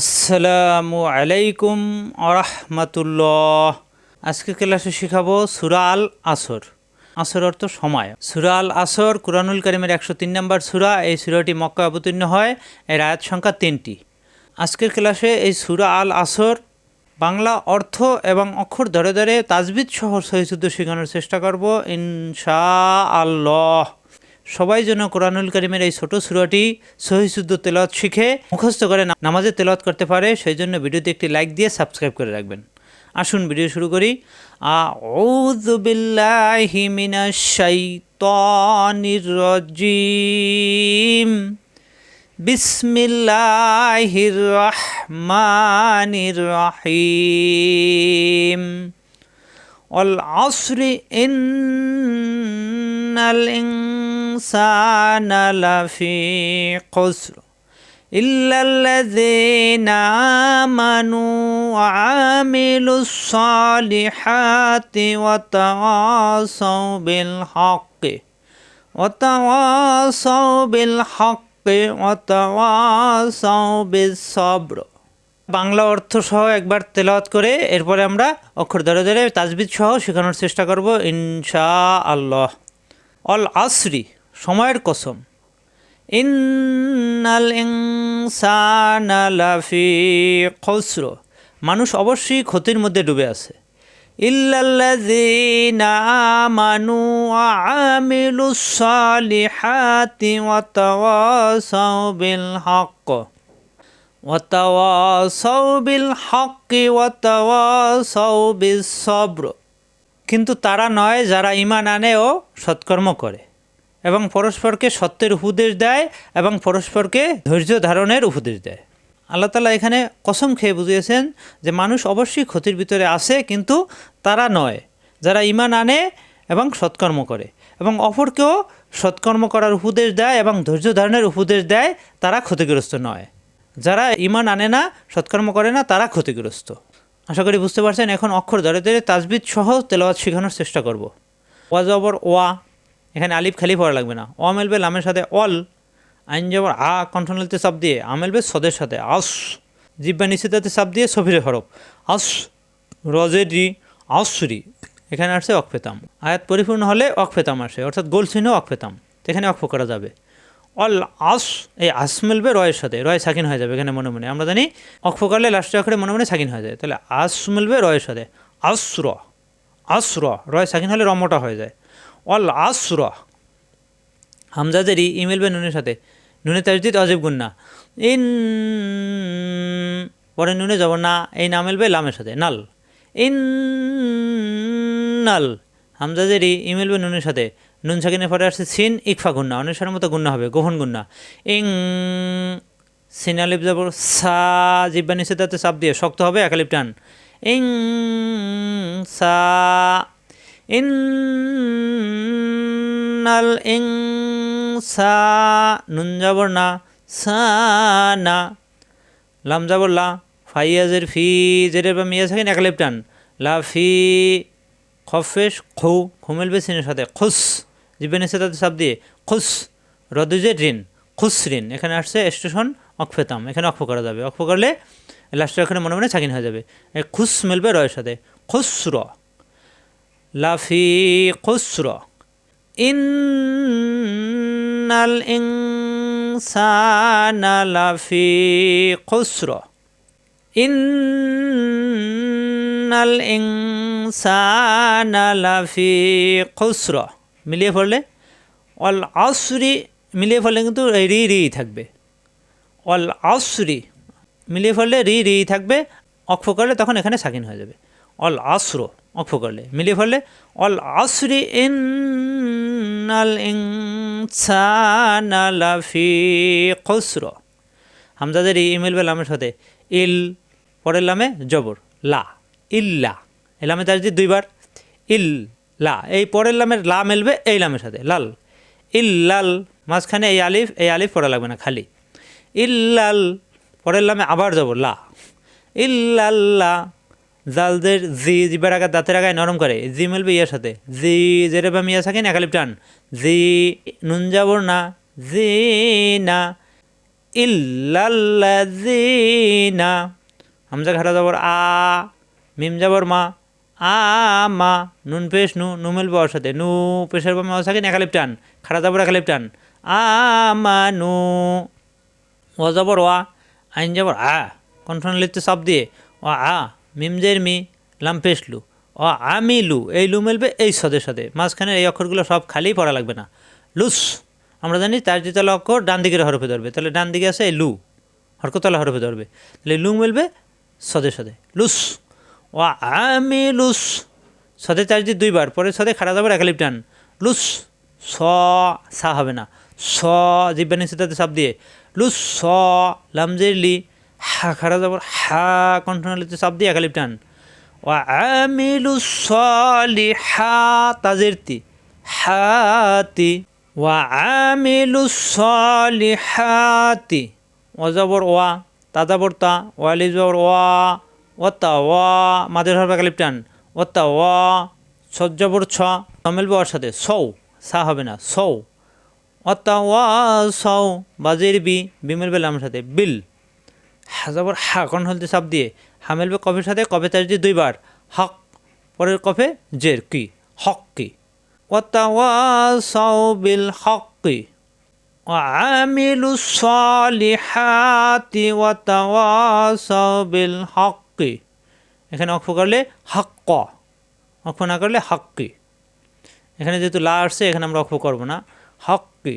আসসালামু আলাইকুম আরহামাতুল্লাহ। আজকে ক্লাসে শিখাবো সুরা আল আসর। আসর অর্থ সময়। সুরা আল আসর কুরআনুল করিমের একশো তিন নম্বর সুরা, এই সুরাটি মক্কা অবতীর্ণ হয়, এর আয়াত সংখ্যা তিনটি। আজকের ক্লাসে এই সুরা আল আসর বাংলা অর্থ এবং অক্ষর ধরে ধরে তাজবিদ সহ সহিশুদ্ধ শেখানোর চেষ্টা করব ইনশা আল্লাহ সবাই যেন কোরআনুল করিমের এই ছোট সুরাটি সহিশুদ্ধ তেলত শিখে মুখস্থ করে নামাজে তেলত করতে পারে, সেই জন্য ভিডিওতে একটি লাইক দিয়ে সাবস্ক্রাইব করে রাখবেন। আসুন ভিডিও শুরু করি। অল আসরি ইন্নাল ইন الإنسان لفي قسر إلا الذين آمنوا وعملوا الصالحات وتواصوا بالحق وتواصوا بالحق وتواصوا بالصبر বাংলা অর্থ সহ একবার তেলাওয়াত করে এরপরে আমরা অক্ষর ধরে ধরে তাজবিদ সহ শেখানোর চেষ্টা করব ইনশা আল্লাহ অল আসরি সময়ের কসম। ইন্নাল ইনসানা লাফি খসর। মানুষ অবশ্যই ক্ষতির মধ্যে ডুবে আছে। বিল ওয়াতাওয়াসাউ বিল কিন্তু তারা নয় যারা ইমান আনে ও সৎকর্ম করে। এবং পরস্পরকে সত্যের উপদেশ দেয় এবং পরস্পরকে ধৈর্য ধারণের উপদেশ দেয়। আল্লাহ তালা এখানে কসম খেয়ে বুঝিয়েছেন যে মানুষ অবশ্যই ক্ষতির ভিতরে আছে কিন্তু তারা নয়। যারা ইমান আনে এবং সৎকর্ম করে এবং অপরকেও সৎকর্ম করার উপদেশ দেয় এবং ধৈর্য ধারণের উপদেশ দেয়, তারা ক্ষতিগ্রস্ত নয়। যারা ইমান আনে না, সৎকর্ম করে না, তারা ক্ষতিগ্রস্ত। আশা করি বুঝতে পারছেন, এখন অক্ষর ধরে ধরে তাজবিদ সহ তেলাওয়াত শেখানোর চেষ্টা করব। ওয়া জবর ওয়া। এখানে আলিফ খালি পড়া লাগবে না। অ মেলবে লামের সাথে অল, আইন জবর আ কন্ট্রোনালতে চাপ দিয়ে। আ মেলবে সদের সাথে। আস, জিব্বা নিষেধাতে চাপ দিয়ে সফিরে হরফ। আস রজের আসরি এখানে আসছে অক্ষেতাম আয়াত পরিপূর্ণ হলে অক্ষেতাম আসে। অর্থাৎ গোল চিহ্ন অক্ষেতাম তো এখানে অক্ষ করা যাবে। অল, আস, এই আস মিলবে রয়ের সাথে। রয় সাকিন হয়ে যাবে এখানে মনে মনে। আমরা জানি অক্ষ করলে লাস্টে অক্ষরে মনে মনে সাকিন হয়ে যায়। তাহলে আস মিলবে রয়ের সাথে। আসর আসর রয় সাকিন হলে রমটা হয়ে যায়। অল আসর। হামজাদেরই ই মিলবে নুনের সাথে। নুনে তাজদিদ অজীব গুন্না ইন পরে নুনে যাব না, এই না মিলবে লামের সাথে, নাল। ইন নাল। হামজাদেরই ই মিলবে নুনের সাথে। নুন সাকিনের পরে আসছে সিন, ইকফা গুন্না অনুসারের মতো গুন্না হবে গোহন গুন্না ইং সিন আলিপ যাব, সা, জিব্বা নিচে তাতে চাপ দিয়ে শক্ত হবে একালিপ টান। ইং সা ইন্নাল ইংসা নুন যাবর না সা না লাম যাবর লা ফাইয়াজের ফি জেরের বা মিয়া থাকেন একালিপ টান। লা ফি খফেশ খৌ খুমেলবে সিনের সাথে। খুস জীবনের সাথে তাতে চাপ দিয়ে। খুস রদুজের ঋণ। খুস ঋণ। এখানে আসছে স্টেশন অক্ষেতাম। এখানে অক্ষ করা যাবে। অক্ষ করলে লাস্টের এখানে মনে মনে ছাকিন হয়ে যাবে। খুস মেলবে রয়ের সাথে। খুসর লাফি খুসর। ইন্নাল ইনসানা লাফি খুসর। ইন্নাল ইনসানা লাফি খুসর। মিলিয়ে পড়লে অল আসরি মিলিয়ে পড়লে কিন্তু রি রি থাকবে। অল আসরি মিলিয়ে পড়লে রি রি থাকবে। অক্ষ করলে তখন এখানে সাকিন হয়ে যাবে। অল আসর। অক্ষ করলে। মিলিয়ে পড়লে অল আসরি ইন্নাল ইনসানা হামজাদের ই মিলবে লামের সাথে ইল, পরের লামে জবর, লা, ইল্লা। এই লামে তার দুইবার, ইল, লা। এই পরের লামের লা মিলবে এই লামের সাথে, লাল। ইল্লাল, মাঝখানে এই আলিফ এই আলিফ পড়া লাগবে না, খালি। ইল্লাল, পরের লামে আবার যাব লা। ইল্লাল্লাহ জালদের জি জিবার আগে দাঁতের আগায় নরম করে। জি মিলবে ইয়ার সাথে। জি, জেরে বা মিয়া থাকেন একালিপ টান। জি, নুন যাবর না। জি না। ইল্লাল্লাযিনা হামজা খারা যাবর আ, মিম যাবর মা। আ, মা। নুন পেশ, নু নু মিলবে ওর সাথে। নু পেশের বা মা থাকে একালিপ টান। খারা যাবর একালিপ টান। আ, মা, নু। ও যাবর ওয়া আইন যাবর আ। কণ্ঠন লিখতে সব দিয়ে। ও আ। মিম জের মি লাম পেশলু ও আমি লু, এই লু মেলবে এই সদের সাথে মাঝখানে এই অক্ষরগুলো সব খালি পড়া লাগবে না। লুস, আমরা জানি তার দ্বিতীয় অক্ষর ডান দিকের হরফে ধরবে। তাহলে ডান দিকে আছে এই লু, হরকতলা হরফে ধরবে। তাহলে লু মেলবে সদে সদে। লুস ও আমি লুস, সদে চার দিয়ে দুইবার, পরে সদে খাড়া যাবে একালিপ টান লুস, স, সা হবে না। স, জিব্বা নিচে তাতে সাপ দিয়ে। লুস, স, লামজের লি হা খাড়া যাবর হা কণ্ঠনালিতে সাপ দিয়ে একালিপ টান ও আমি লুস লি হা তাজের তি হাতি। ওয়া আমিলু সলিহাতি। অজাবর ওয়া, তাজাবর তা। ওয়ালি জবর ওয়া ওত্তা ওয়া মাদের হরফে কালিপ টান ও তা ওয়া, সজ্জাবর ছ মিলবে ওর সাথে। সৌ সা হবে না সৌ অত্তা ওয়া সৌ বাজির বি বি মিলবে লামের সাথে। বিল। হাজাবর হা কন হলতে সাপ দিয়ে হা মিলবে কফের সাথে কফে তার দিয়ে দুইবার হক পরের কফে জের কি হক কি وتواصوا بالحق وعملوا الصالحات وتواصوا بالحق এখানে অক্ষ করলে হাক্ক অক্ষ না করলে হাক্কি এখানে যেহেতু লা আসছে এখানে আমরা অক্ষ করবো না হাক্কি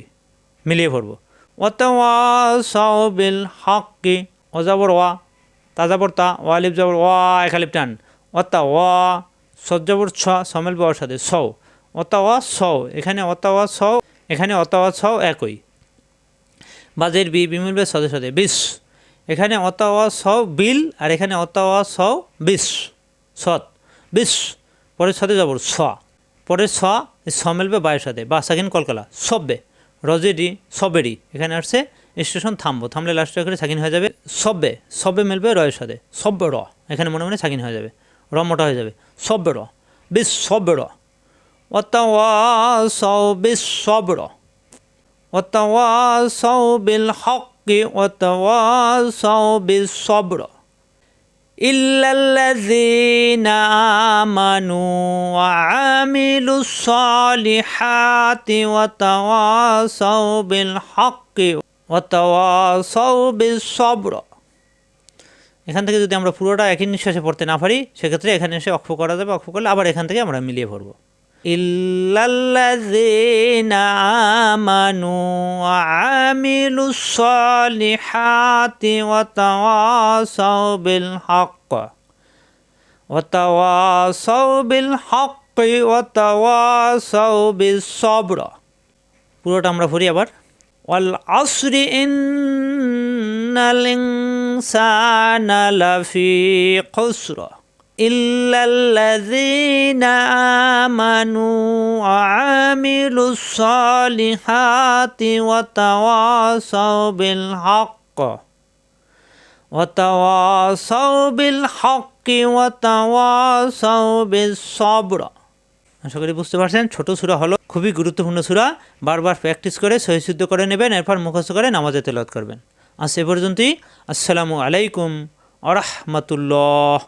মিলিয়ে পড়বো ওয়াতাওয়াসাও বিল হাক্কি অজাবর ওয়া, তাজাবর তা ওয়ালিব জাবর ওয়া একালিপ টান। অত্তা ওয়া, সজ্জাবর ছ, সমেল বাবার সাথে সৌ অতাওয়া সও। এখানে অতাওয়া সও, এখানে অতাওয়া সও, একই। বাজের বি বি মিলবে সদে সদে, বিশ। এখানে অতাওয়া সও, বিল, আর এখানে অতাওয়া সও, বিশ। সৎ, বিশ। পরের সাথে যাব স। পরের স স মিলবে বায়ের সাথে বা সাকিন কলকালা, সব্বে। রজেডি সবেরি এখানে আসছে স্টেশন থামবো। থামলে লাস্ট করে ছাকিন হয়ে যাবে। সব্বে সব্বে মেলবে রয়ের সাথে। সব্য র। এখানে মনে মনে ছাকিন হয়ে যাবে। র মোটা হয়ে যাবে। সব্য র। বিশ সব্য র। অতওয়াসৌ বিশ্বব্র বিল হকি বিল হক্কি সব্র এখান থেকে যদি আমরা পুরোটা একই নিঃশ্বাসে পড়তে না পারি, সেক্ষেত্রে এখানে এসে অক্ষ করা যাবে, অক্ষ করলে আবার এখান থেকে আমরা মিলিয়ে পড়ব। ইল্লাল্লাযীনা আমানু ওয়া আমিলুস সালিহাতি ওয়া তাওয়াসাউ বিল হক ওয়া তাওয়াসাউ বিল হক ওয়া তাওয়াসাউ বিস সাবর পুরোটা আমরা পড়ি আবার। والعصر إن الإنسان لفي قسر إلا الذين آمنوا وعملوا الصالحات وتواصوا بالحق وتواصوا بالحق وتواصوا بالصبر. আশা করি বুঝতে পারছেন, ছোট সুরা হলো খুবই গুরুত্বপূর্ণ সুরা। বারবার প্র্যাকটিস করে সহিশুদ্ধ করে নেবেন, এরপর মুখস্থ করে নামাজে তেলত করবেন। আর সে পর্যন্তই, আসসালামু আলাইকুম আরহামতুল্লাহ